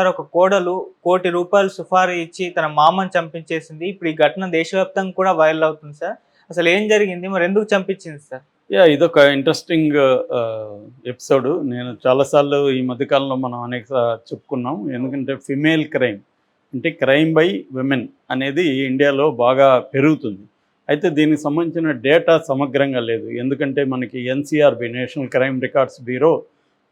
Sir ఒక కోడలు కోటి రూపాయలు సుఫారీ ఇచ్చి తన మామని చంపించేసింది. ఇప్పుడు ఈ ఘటన దేశవ్యాప్తంగా కూడా వైరల్ అవుతుంది సార్. అసలు ఏం జరిగింది? మరి ఎందుకు చంపించింది సార్? యా ఇదొక ఇంట్రెస్టింగ్ ఎపిసోడ్. నేను చాలాసార్లు ఈ మధ్యకాలంలో మనం అనేక చెప్పుకున్నాం. ఎందుకంటే ఫిమేల్ క్రైమ్ అంటే క్రైమ్ బై విమెన్ అనేది ఇండియాలో బాగా పెరుగుతుంది. అయితే దీనికి సంబంధించిన డేటా సమగ్రంగా లేదు. ఎందుకంటే మనకి NCRB national crime records bureau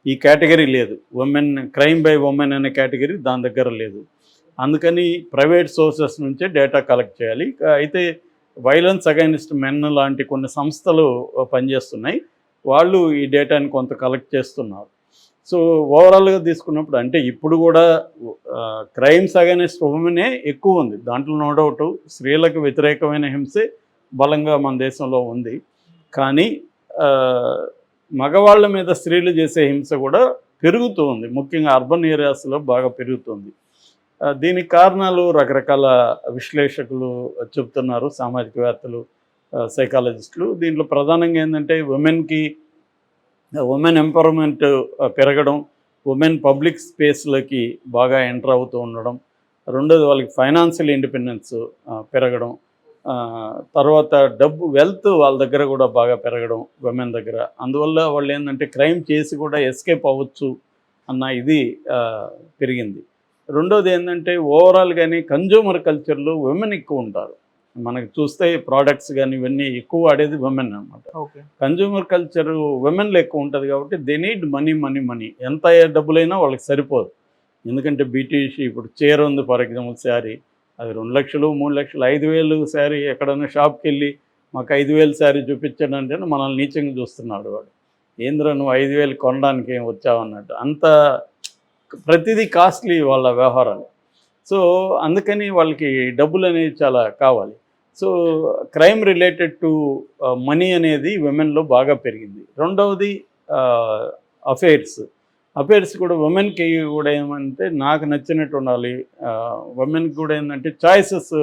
ఈ కేటగిరీ లేదు. ఉమెన్ క్రైమ్ బై ఉమెన్ అనే కేటగిరీ దాని దగ్గర లేదు. అందుకని ప్రైవేట్ సోర్సెస్ నుంచే డేటా కలెక్ట్ చేయాలి. అయితే వైలెన్స్ అగైనిస్ట్ మెన్ లాంటి కొన్ని సంస్థలు పనిచేస్తున్నాయి. వాళ్ళు ఈ డేటాని కొంత కలెక్ట్ చేస్తున్నారు. సో ఓవరాల్గా తీసుకున్నప్పుడు అంటే ఇప్పుడు కూడా క్రైమ్స్ అగైనిస్ట్ ఉమెనే ఎక్కువ ఉంది. దాంట్లో నో డౌట్ స్త్రీలకు వ్యతిరేకమైన హింసే బలంగా మన దేశంలో ఉంది. కానీ మగవాళ్ళ మీద స్త్రీలు చేసే హింస కూడా పెరుగుతూ ఉంది. ముఖ్యంగా అర్బన్ ఏరియాస్లో బాగా పెరుగుతుంది. దీనికి కారణాలు రకరకాల విశ్లేషకులు చెప్తున్నారు సామాజికవేత్తలు సైకాలజిస్టులు. దీంట్లో ప్రధానంగా ఏంటంటే ఉమెన్కి ఉమెన్ ఎంపవర్మెంట్ పెరగడం ఉమెన్ పబ్లిక్ స్పేస్లోకి బాగా ఎంటర్ అవుతూ ఉండడం. రెండోది వాళ్ళకి ఫైనాన్షియల్ ఇండిపెండెన్స్ పెరగడం. తర్వాత డబ్బు వెల్త్ వాళ్ళ దగ్గర కూడా బాగా పెరగడం ఉమెన్ దగ్గర. అందువల్ల వాళ్ళు ఏంటంటే క్రైమ్ చేసి కూడా ఎస్కేప్ అవ్వచ్చు అన్న ఇది పెరిగింది. రెండోది ఏంటంటే ఓవరాల్ కానీ కన్జ్యూమర్ కల్చర్లో ఉమెన్ ఎక్కువ ఉంటారు. మనకి చూస్తే ప్రోడక్ట్స్ కానీ ఇవన్నీ ఎక్కువ వాడేది ఉమెన్ అనమాట కన్జ్యూమర్ కల్చర్ ఉమెన్లో ఎక్కువ ఉంటుంది కాబట్టి they need money money money ఎంత డబ్బులైనా వాళ్ళకి సరిపోదు. ఎందుకంటే బీటీసీ ఇప్పుడు చీర ఉంది ఫర్ ఎగ్జాంపుల్ శారీ అది రెండు లక్షలు మూడు లక్షలు ఐదు వేలు శారీ ఎక్కడైనా షాప్కి వెళ్ళి మాకు ఐదు వేలు శారీ చూపించాడు అంటే మనల్ని నీచంగా చూస్తున్నాడు వాడు. ఏంద్ర నువ్వు ఐదు వేలు కొనడానికి ఏం వచ్చావు అన్నట్టు. అంత ప్రతిదీ కాస్ట్లీ వాళ్ళ వ్యవహారాలు. సో అందుకని వాళ్ళకి డబ్బులు అనేది చాలా కావాలి. So crime related to money అనేది విమెన్లో బాగా పెరిగింది. రెండవది అఫైర్స్. అఫేర్స్ కూడా ఉమెన్కి కూడా ఏమంటే నాకు నచ్చినట్టు ఉండాలి. ఉమెన్కి కూడా ఏంటంటే చాయిసెస్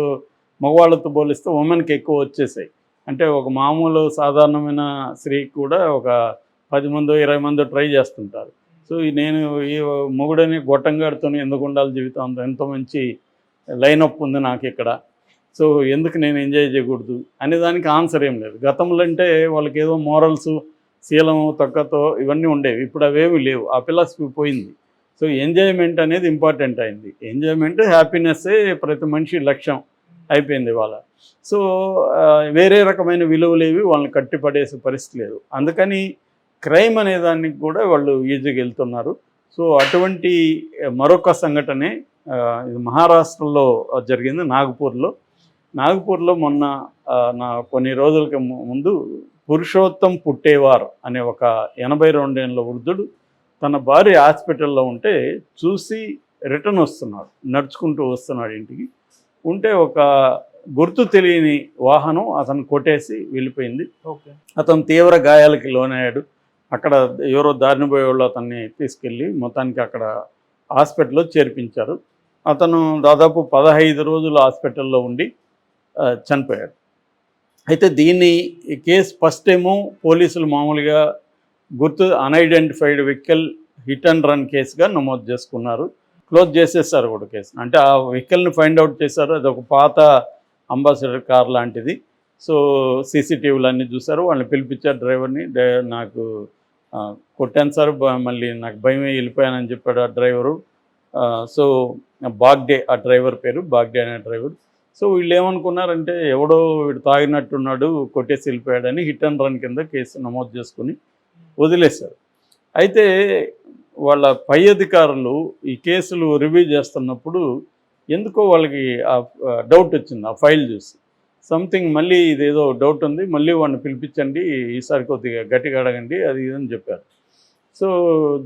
మగవాళ్ళతో పోలిస్తే ఉమెన్కి ఎక్కువ వచ్చేసాయి. అంటే ఒక మామూలు సాధారణమైన స్త్రీకి కూడా ఒక పది మందో ఇరవై మందో ట్రై చేస్తుంటారు. సో నేను ఈ మొగుడని గొట్టంగాడితో ఎందుకు ఉండాలి జీవితం? ఎంతో మంచి లైనప్ ఉంది నాకు ఇక్కడ. సో ఎందుకు నేను ఎంజాయ్ చేయకూడదు? అనే దానికి ఆన్సర్ ఏం లేదు. గతంలో అంటే వాళ్ళకి ఏదో మోరల్స్ శీలం తొక్కతో ఇవన్నీ ఉండేవి. ఇప్పుడు అవేమి లేవు. ఆ ఫిలాసఫీ పోయింది. సో ఎంజాయ్మెంట్ అనేది ఇంపార్టెంట్ అయింది. ఎంజాయ్మెంట్ హ్యాపీనెస్సే ప్రతి మనిషి లక్ష్యం అయిపోయింది వాళ్ళ సో వేరే రకమైన విలువలేవి వాళ్ళని కట్టిపడేసే పరిస్థితి లేదు. అందుకని క్రైమ్ అనే దానికి కూడా వాళ్ళు ఈజీగా వెళ్తున్నారు. సో అటువంటి మరొక సంఘటనే ఇది మహారాష్ట్రలో జరిగింది నాగపూర్లో. నాగపూర్లో మొన్న నా కొన్ని రోజులకి ముందు పురుషోత్తం పుట్టేవార్ అనే ఒక ఎనభై రెండేళ్ళ వృద్ధుడు తన భార్య హాస్పిటల్లో ఉంటే చూసి రిటర్న్ వస్తున్నాడు నడుచుకుంటూ వస్తున్నాడు ఇంటికి. ఉంటే ఒక గుర్తు తెలియని వాహనం అతను కొట్టేసి వెళ్ళిపోయింది. అతను తీవ్ర గాయాలకి లోనయ్యాడు. అక్కడ ఎవరో దారిని పోయేవాళ్ళు అతన్ని తీసుకెళ్ళి మొత్తానికి అక్కడ హాస్పిటల్లో చేర్పించారు. అతను దాదాపు పదహైదు రోజులు హాస్పిటల్లో ఉండి చనిపోయాడు. అయితే దీన్ని ఈ కేసు ఫస్ట్ ఏమో పోలీసులు మామూలుగా గుర్తు unidentified vehicle hit and run కేసుగా నమోదు చేసుకున్నారు. క్లోజ్ చేసేసారు కూడా కేసు. అంటే ఆ వెహికల్ని ఫైండ్ అవుట్ చేశారు. అది ఒక పాత అంబాసిడర్ కార్ లాంటిది. సో సీసీటీవీలు అన్నీ చూసారు వాళ్ళని పిలిపించారు డ్రైవర్ని. నాకు కొట్టాను సార్. మళ్ళీ నాకు భయమే వెళ్ళిపోయానని చెప్పాడు ఆ డ్రైవరు. సో బాగ్డే ఆ డ్రైవర్ పేరు బాగ్డే అనే డ్రైవర్. సో వీళ్ళు ఏమనుకున్నారంటే ఎవడో వీడు తాగినట్టున్నాడు కొట్టేసి వెళ్ళిపోయాడని హిట్ అండ్ రన్ కింద కేసు నమోదు చేసుకుని వదిలేశారు. అయితే వాళ్ళ పై అధికారులు ఈ కేసులు రివ్యూ చేస్తున్నప్పుడు ఎందుకో వాళ్ళకి ఆ డౌట్ వచ్చింది ఆ ఫైల్ చూసి. సంథింగ్ మళ్ళీ ఇదేదో డౌట్ ఉంది మళ్ళీ వాడిని పిలిపించండి ఈసారి కొద్దిగా గట్టిగా అడగండి అది ఇది అని చెప్పారు. సో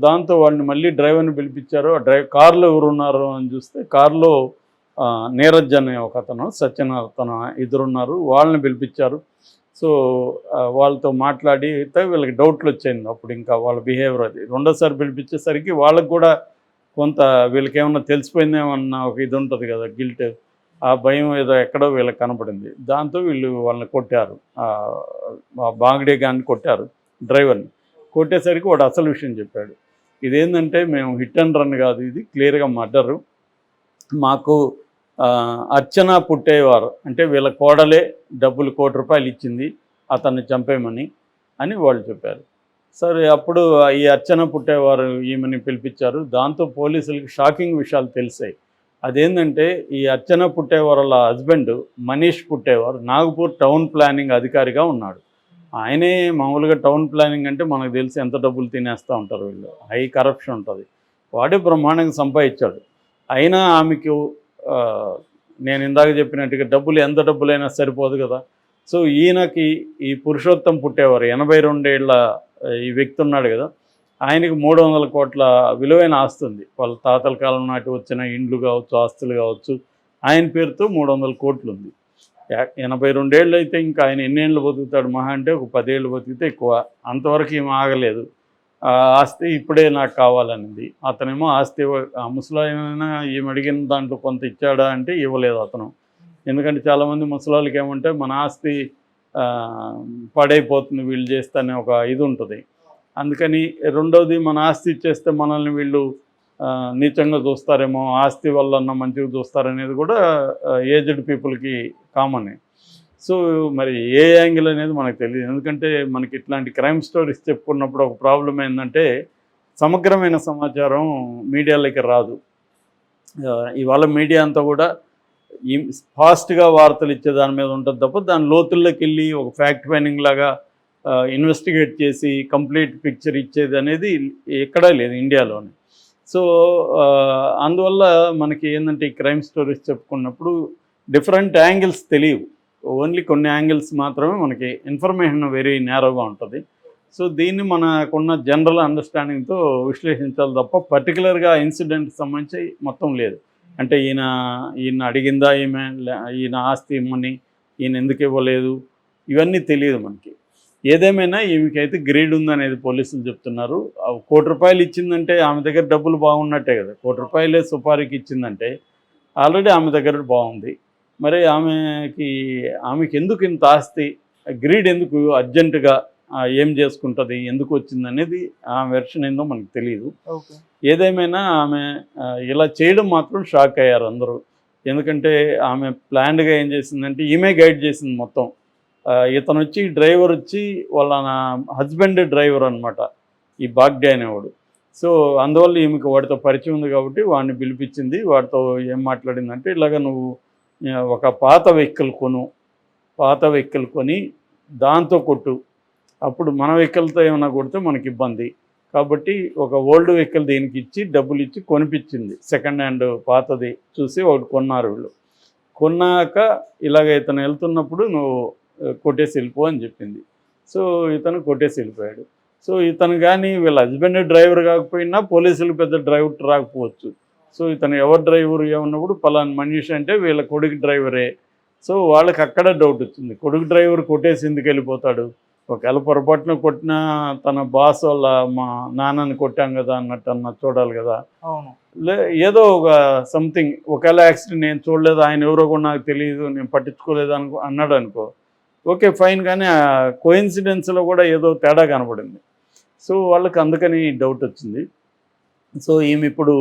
దాంతో వాడిని మళ్ళీ డ్రైవర్ని పిలిపించారు ఆ డ్రైవ్ కార్లో ఎవరున్నారు అని చూస్తే కార్లో నీరజ్ అనే ఒక అతను సత్యన ఇద్దరున్నారు వాళ్ళని పిలిపించారు. సో వాళ్ళతో మాట్లాడి అయితే వీళ్ళకి డౌట్లు వచ్చాయింది అప్పుడు ఇంకా వాళ్ళ బిహేవియర్ అది. రెండోసారి పిలిపించేసరికి వాళ్ళకి కూడా కొంత వీళ్ళకి ఏమన్నా తెలిసిపోయిందేమన్న ఒక ఇది ఉంటుంది కదా గిల్ట్ ఆ భయం ఏదో ఎక్కడో వీళ్ళకి కనపడింది. దాంతో వీళ్ళు వాళ్ళని కొట్టారు. ఆ, ఆ బాంగడే గాన్ని కొట్టారు డ్రైవర్ని కొట్టేసరికి వాడు అసలు విషయం చెప్పాడు. ఇదేంటంటే మేము హిట్ అండ్ రన్ కాదు ఇది క్లియర్గా మర్డరు మాకు అర్చన పుట్టేవారు. అంటే వీళ్ళ కోడలే డబ్బులు కోటి రూపాయలు ఇచ్చింది అతన్ని చంపేయమని అని వాళ్ళు చెప్పారు. సరే అప్పుడు ఈ అర్చన పుట్టేవారు ఈమెని పిలిపించారు. దాంతో పోలీసులకి షాకింగ్ విషయాలు తెలిసాయి. అదేంటంటే ఈ అర్చన పుట్టేవారు వాళ్ళ husband Manish Puttewar Nagpur town planning అధికారిగా ఉన్నాడు. ఆయనే మామూలుగా టౌన్ ప్లానింగ్ అంటే మనకు తెలిసి ఎంత డబ్బులు తినేస్తూ ఉంటారు వీళ్ళు. హై కరప్షన్ ఉంటుంది. వాడే బ్రహ్మాండంగా సంపాదించాడు. అయినా ఆమెకు నేను ఇందాక చెప్పినట్టుగా డబ్బులు ఎంత డబ్బులైనా సరిపోదు కదా. సో ఈయనకి ఈ పురుషోత్తం పుట్టేవారు ఎనభై రెండేళ్ళ ఈ వ్యక్తి ఉన్నాడు కదా ఆయనకి మూడు వందల కోట్ల విలువైన ఆస్తి ఉంది. వాళ్ళ తాతల కాలం నాటి వచ్చిన ఇండ్లు కావచ్చు ఆస్తులు కావచ్చు ఆయన పేరుతో మూడు వందల కోట్లు ఉంది. ఎనభై రెండేళ్ళు అయితే ఇంకా ఆయన ఎన్నేళ్ళు బతుకుతాడు మహా అంటే ఒక పదేళ్ళు బతికితే ఎక్కువ. అంతవరకు ఏం ఆగలేదు. ఆస్తి ఇప్పుడే నాకు కావాలనింది. అతనేమో ఆస్తి ఇవ్వ- ముసలాయన ఈమె అడిగిన దాంట్లో కొంత ఇచ్చాడా అంటే ఇవ్వలేదు అతను. ఎందుకంటే చాలామంది ముసలాళ్ళకి ఏమంటే మన ఆస్తి పడైపోతుంది పాడైపోతుంది వీళ్ళు చేస్తేనే ఒక ఇది ఉంటుంది. అందుకని రెండవది మన ఆస్తి ఇచ్చేస్తే మనల్ని వీళ్ళు నీచంగా చూస్తారేమో ఆస్తి వల్ల మంచిగా చూస్తారనేది కూడా ఏజ్డ్ పీపుల్కి కామన్ సో మరి ఏ యాంగిల్ అనేది మనకు తెలియదు. ఎందుకంటే మనకి ఇట్లాంటి క్రైమ్ స్టోరీస్ చెప్పుకున్నప్పుడు ఒక ప్రాబ్లం ఏంటంటే సమగ్రమైన సమాచారం మీడియాలోకి రాదు. ఇవాళ మీడియా అంతా కూడా ఈ ఫాస్ట్గా వార్తలు ఇచ్చే దాని మీద ఉంటుంది తప్ప దాని లోతుల్లోకి వెళ్ళి ఒక ఫ్యాక్ట్ ఫైనింగ్ లాగా ఇన్వెస్టిగేట్ చేసి కంప్లీట్ పిక్చర్ ఇచ్చేది అనేది ఎక్కడా లేదు ఇండియాలోనే. సో అందువల్ల మనకి ఏంటంటే ఈ క్రైమ్ స్టోరీస్ చెప్పుకున్నప్పుడు డిఫరెంట్ యాంగిల్స్ తెలియవు. ఓన్లీ కొన్ని యాంగిల్స్ మాత్రమే మనకి ఇన్ఫర్మేషన్ వెరీ నేరోగా ఉంటుంది. సో దీన్ని మనకున్న జనరల్ అండర్స్టాండింగ్తో విశ్లేషించాలి తప్ప పర్టికులర్గా ఇన్సిడెంట్కి సంబంధించి మొత్తం లేదు. అంటే ఈయన ఈయన అడిగిందా ఈమె లే- ఈయన ఆస్తి ఇమ్మని ఈయన ఎందుకు ఇవ్వలేదు? ఇవన్నీ తెలియదు మనకి. ఏదేమైనా ఈమెకైతే గ్రేడ్ ఉందనేది పోలీసులు చెప్తున్నారు. కోటి రూపాయలు ఇచ్చిందంటే ఆమె దగ్గర డబ్బులు బాగున్నట్టే కదా. కోటి రూపాయలే సుపారీకి ఇచ్చిందంటే ఆల్రెడీ ఆమె దగ్గర బాగుంది. మరి ఆమెకి ఆమెకి ఎందుకు ఇంత ఆస్తి? గ్రీడ్ ఎందుకు అర్జెంటుగా ఏం చేసుకుంటుంది? ఎందుకు వచ్చింది అనేది ఆ వెర్షన్ ఏందో మనకు తెలియదు ఏదేమైనా ఆమె ఇలా చేయడం మాత్రం షాక్ అయ్యారు అందరూ. ఎందుకంటే ఆమె ప్లాన్డ్గా ఏం చేసిందంటే ఈమె గైడ్ చేసింది మొత్తం. ఇతను వచ్చి డ్రైవర్ వచ్చి వాళ్ళ హస్బెండ్ డ్రైవర్ అనమాట ఈ బాగ్డే అనేవాడు. సో అందువల్ల ఈమెకు వాడితో పరిచయం ఉంది కాబట్టి వాడిని పిలిపించింది. వాడితో ఏం మాట్లాడిందంటే ఇలాగ నువ్వు ఒక పాత వెహికల్ కొను. పాత వెహికల్ కొని దాంతో కొట్టు. అప్పుడు మన వెహికల్తో ఏమైనా కొడితే మనకి ఇబ్బంది. కాబట్టి ఒక ఓల్డ్ వెహికల్ దీనికి ఇచ్చి డబ్బులు ఇచ్చి కొనిపించింది. సెకండ్ హ్యాండ్ పాతది చూసి ఒకటి కొన్నారు వీళ్ళు. కొన్నాక ఇలాగ ఇతను వెళ్తున్నప్పుడు నువ్వు కొట్టేసి వెళ్ళిపో అని చెప్పింది. సో ఇతను కొట్టేసి వెళ్ళిపోయాడు. సో ఇతను కానీ వీళ్ళ హస్బెండ్ డ్రైవర్ కాకపోయినా పోలీసులు పెద్ద డ్రైవర్ రాకపోవచ్చు. సో ఇతను ఎవరు డ్రైవర్ ఏమన్నప్పుడు పలానా మనిషి అంటే వీళ్ళ కొడుకు డ్రైవరే. సో వాళ్ళకి అక్కడ డౌట్ వచ్చింది. కొడుకు డ్రైవర్ కొట్టేసి ఎందుకు వెళ్ళిపోతాడు? ఒకవేళ పొరపాటున కొట్టినా తన బాస్ వాళ్ళ మా నాన్నని కొట్టాం కదా అన్నట్టు అన్న చూడాలి కదా. అవును. లే ఏదో ఒక సంథింగ్ ఒకవేళ యాక్సిడెంట్ నేను చూడలేదు ఆయన ఎవరో కూడా నాకు తెలియదు నేను పట్టించుకోలేదు అనుకో అన్నాడు అనుకో. ఓకే ఫైన్ కానీ ఆ కోయిన్సిడెన్స్లో కూడా ఏదో తేడా కనపడింది సో వాళ్ళకి అందుకని డౌట్ వచ్చింది. సో ఈమె ఇప్పుడు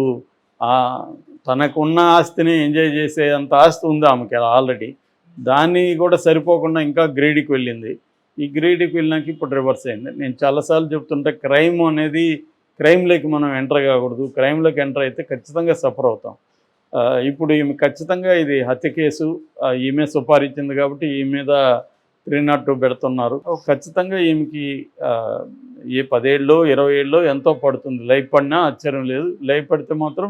తనకున్న ఆస్తిని ఎంజాయ్ చేసే అంత ఆస్తి ఉంది ఆమెకి ఆల్రెడీ. దాన్ని కూడా సరిపోకుండా ఇంకా గ్రేడీకి వెళ్ళింది. ఈ గ్రేడీకి వెళ్ళినాక ఇప్పుడు రివర్స్ అయింది. నేను చాలాసార్లు చెప్తుంటే క్రైమ్ అనేది క్రైమ్లోకి మనం ఎంటర్ కాకూడదు. క్రైమ్లోకి ఎంటర్ అయితే ఖచ్చితంగా సఫర్ అవుతాం. ఇప్పుడు ఈమె ఖచ్చితంగా ఇది హత్య కేసు ఈమె సుపారిచ్చింది కాబట్టి ఈ మీద త్రీ నాట్ టూ పెడుతున్నారు. ఖచ్చితంగా ఈమెకి ఏ పదేళ్ళు ఇరవై ఏళ్ళు ఎంతో పడుతుంది. లైఫ్ పడినా ఆశ్చర్యం లేదు. లైఫ్ పడితే మాత్రం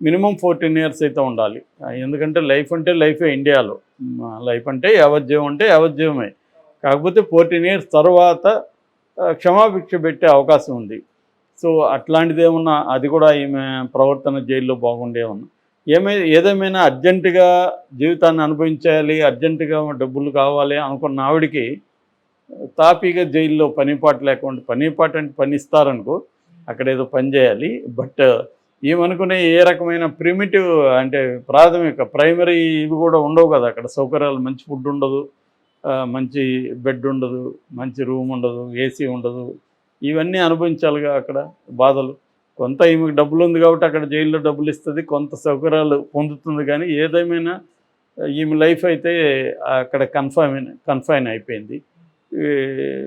మినిమం ఫోర్టీన్ ఇయర్స్ అయితే ఉండాలి. ఎందుకంటే లైఫ్ అంటే లైఫే ఇండియాలో. లైఫ్ అంటే యావజ్జీవం అంటే యావజ్జీవమే. కాకపోతే ఫోర్టీన్ ఇయర్స్ తర్వాత క్షమాభిక్ష పెట్టే అవకాశం ఉంది. సో అట్లాంటిది ఏమన్నా అది కూడా ఈమె ప్రవర్తన జైల్లో బాగుండేమన్నా ఏమై ఏదేమైనా అర్జెంటుగా జీవితాన్ని అనుభవించాలి అర్జెంటుగా డబ్బులు కావాలి అనుకున్న ఆవిడికి తాపీగా జైల్లో పనిపాటు లేకుండా పనిపాటు అంటే పని ఇస్తారనుకో అక్కడ ఏదో పని చేయాలి. బట్ ఏమనుకునే ఏ రకమైన ప్రిమిటివ్ అంటే ప్రాథమిక ప్రైమరీ ఇవి కూడా ఉండవు కదా. అక్కడ సౌకర్యాలు మంచి ఫుడ్ ఉండదు మంచి బెడ్ ఉండదు మంచి రూమ్ ఉండదు ఏసీ ఉండదు. ఇవన్నీ అనుభవించాలిగా అక్కడ బాధలు. కొంత ఈమెకు డబ్బులు ఉంది కాబట్టి అక్కడ జైల్లో డబ్బులు ఇస్తుంది కొంత సౌకర్యాలు పొందుతుంది కానీ ఏదేమైనా ఈమె లైఫ్ అయితే అక్కడ కన్ఫైన్ కన్ఫైన్ అయిపోయింది.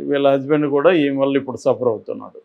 వీళ్ళ హస్బెండ్ కూడా ఈమె వల్ల ఇప్పుడు సఫర్ అవుతున్నాడు.